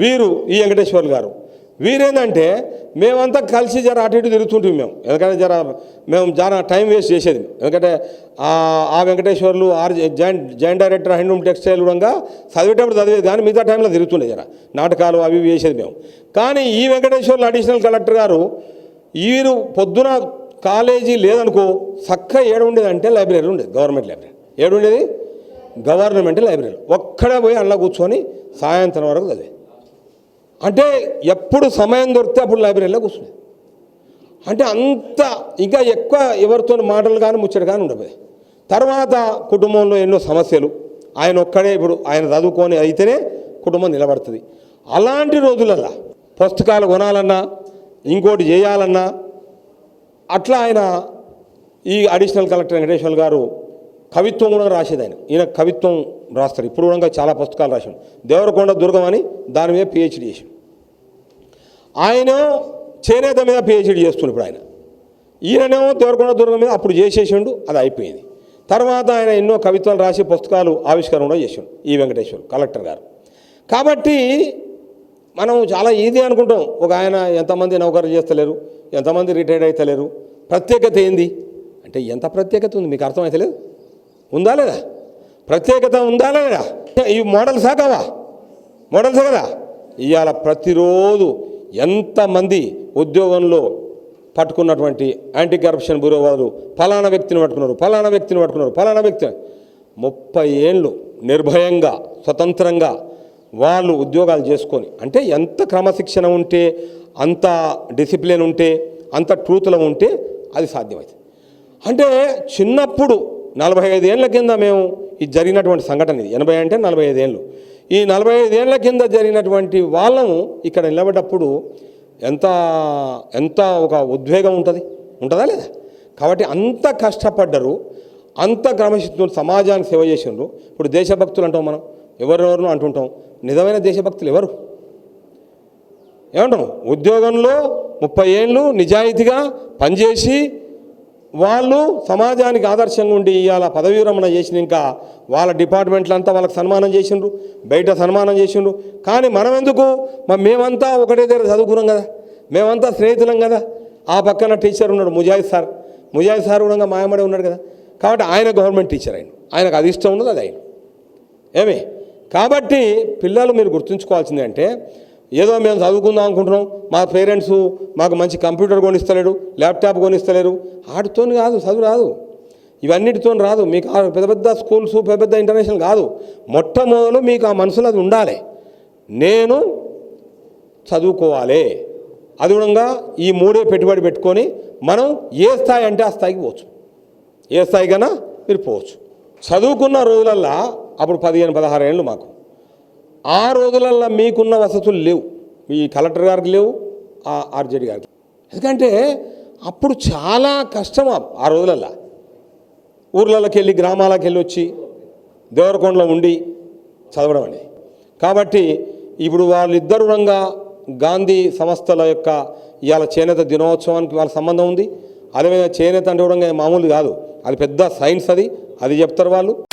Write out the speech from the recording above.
వీరు ఈ వెంకటేశ్వర్లు గారు. వీరేందంటే మేమంతా కలిసి జర అటు ఇటు తిరుగుతుంటాం మేము. ఎందుకంటే జర మేము జర టైం వేస్ట్ చేసేది. ఎందుకంటే ఆ Venkateswarlu R joint joint director handloom textile కూడా చదివేటప్పుడు చదివేది కానీ మిగతా టైంలో తిరుగుతుండే జర. నాటకాలు అవి ఇవి వేసేది మేము. కానీ ఈ వెంకటేశ్వర్లు అడిషనల్ కలెక్టర్ గారు వీరు పొద్దున కాలేజీ లేదనుకో చక్క ఏడు ఉండేది అంటే లైబ్రరీ ఉండేది గవర్నమెంట్ లైబ్రరీ. ఏడు ఉండేది గవర్నమెంట్ లైబ్రరీ. ఒక్కడే పోయి అందులో కూర్చొని సాయంత్రం వరకు చదివే. అంటే ఎప్పుడు సమయం దొరికితే అప్పుడు లైబ్రరీలో కూర్చునే అంటే అంత ఇంకా ఎక్కువ ఎవరితో మాటలు కానీ ముచ్చట కానీ ఉండదు తర్వాత కుటుంబంలో ఎన్నో సమస్యలు. ఆయన ఒక్కడే ఇప్పుడు ఆయన చదువుకొని అయితేనే కుటుంబం నిలబడుతుంది. అలాంటి రోజులల్లా పుస్తకాలు కొనాలన్నా ఇంకోటి చేయాలన్నా అట్లా ఆయన ఈ అడిషనల్ కలెక్టర్ వెంకటేశ్వర గారు కవిత్వం కూడా రాసేది ఆయన. ఈయన కవిత్వం రాస్తారు. ఇప్పుడు కూడా చాలా పుస్తకాలు రాశాడు. దేవరకొండ దుర్గం అని దాని మీద పిహెచ్డి చేశాడు. ఆయన చేనేత మీద పిహెచ్డి చేస్తున్నాడు ఇప్పుడు ఆయన. ఈయననేమో దేవరకొండ దుర్గం మీద అప్పుడు చేసేసిండు అది అయిపోయింది. తర్వాత ఆయన ఎన్నో కవిత్వాలు రాసి పుస్తకాలు ఆవిష్కరణ కూడా చేసాడు ఈ వెంకటేశ్వర్ కలెక్టర్ గారు. కాబట్టి మనం చాలా ఈజీ అనుకుంటాం. ఒక ఆయన ఎంతమంది నౌకరు చేస్తలేరు ఎంతమంది రిటైర్డ్ అవుతలేరు ప్రత్యేకత ఏంది? అంటే ఎంత ప్రత్యేకత ఉంది? మీకు అర్థమవుతలేదు ఉందా లేదా? ప్రత్యేకత ఉందా లేదా? ఈ మోడల్సా కావా మోడల్సా కదా? ఇవాళ ప్రతిరోజు ఎంతమంది ఉద్యోగంలో పట్టుకున్నటువంటి యాంటీ కరప్షన్ బ్యూరో వారు ఫలానా వ్యక్తిని పట్టుకున్నారు ఫలానా వ్యక్తిని పట్టుకున్నారు ఫలానా వ్యక్తి ముప్పై ఏళ్ళు నిర్భయంగా స్వతంత్రంగా వాళ్ళు ఉద్యోగాలు చేసుకొని అంటే ఎంత క్రమశిక్షణ ఉంటే అంత డిసిప్లిన్ ఉంటే అంత ట్రూత్లో ఉంటే అది సాధ్యమవుతుంది అంటే చిన్నప్పుడు నలభై ఐదు ఏళ్ళ కింద మేము ఇది జరిగినటువంటి సంఘటన ఇది. ఎనభై అంటే నలభై ఐదు ఏళ్ళు. ఈ నలభై ఐదు ఏళ్ళ కింద జరిగినటువంటి వాళ్ళము ఇక్కడ నిలబడ్డప్పుడు ఎంత ఎంత ఒక ఉద్వేగం ఉంటుంది? ఉంటుందా లేదా? కాబట్టి అంత కష్టపడ్డరు అంత క్రమశిక్షణ సమాజానికి సేవ చేసిండ్రు. ఇప్పుడు దేశభక్తులు అంటాం మనం ఎవరెవరినో అంటుంటాం. నిజమైన దేశభక్తులు ఎవరు? ఏమంటాం? ఉద్యోగంలో ముప్పై ఏళ్ళు నిజాయితీగా పనిచేసి వాళ్ళు సమాజానికి ఆదర్శంగా ఉండి ఇవాళ పదవీ విరమణ చేసిన ఇంకా వాళ్ళ డిపార్ట్మెంట్లు అంతా వాళ్ళకి సన్మానం చేసిండ్రు బయట సన్మానం చేసిండ్రు. కానీ మనం ఎందుకు మరి మేమంతా ఒకటే దగ్గర చదువుకున్నాం కదా. మేమంతా స్నేహితులం కదా. ఆ పక్కన టీచర్ ఉన్నాడు ముజాహిద్ సార్. ముజాహిద్ సార్ కూడా మాయమడే ఉన్నాడు కదా. కాబట్టి ఆయన గవర్నమెంట్ టీచర్ ఆయన. ఆయనకు అది ఇష్టం ఉన్నది అది ఆయన. ఏమి? కాబట్టి పిల్లలు మీరు గుర్తుంచుకోవాల్సిందంటే ఏదో మేము చదువుకుందాం అనుకుంటున్నాం. మా పేరెంట్స్ మాకు మంచి కంప్యూటర్ కొనిస్తలేడు ల్యాప్టాప్ కొనిస్తలేరు. ఆటితో కాదు చదువు రాదు. ఇవన్నిటితో రాదు. మీకు ఆ పెద్ద పెద్ద స్కూల్స్ పెద్ద పెద్ద ఇంటర్నేషనల్ కాదు. మొట్టమొదలు మీకు ఆ మనసులో అది ఉండాలి. నేను చదువుకోవాలి. అది ఈ మూడే పెట్టుబడి పెట్టుకొని మనం ఏ స్థాయి అంటే ఆ స్థాయికి పోవచ్చు. ఏ స్థాయికైనా మీరు పోవచ్చు. చదువుకున్న రోజులల్లా అప్పుడు పదిహేను పదహారు ఏళ్ళు మాకు. ఆ రోజులల్లో మీకున్న వసతులు లేవు. ఈ కలెక్టర్ గారికి లేవు ఆ ఆర్జేడి గారికి ఎందుకంటే అప్పుడు చాలా కష్టం ఆ- రోజులల్లో. ఊర్లలోకి వెళ్ళి గ్రామాలకు వెళ్ళి వచ్చి దేవరకొండలో ఉండి చదవడం అని కాబట్టి ఇప్పుడు వాళ్ళిద్దరు రంగా గాంధీ సంస్థల యొక్క ఇవాళ చేనేత దినోత్సవానికి వాళ్ళ సంబంధం ఉంది. అదేవిధంగా చేనేత అంటే కూడా మామూలు కాదు. అది పెద్ద సైన్స్ అది. అది చెప్తారు వాళ్ళు.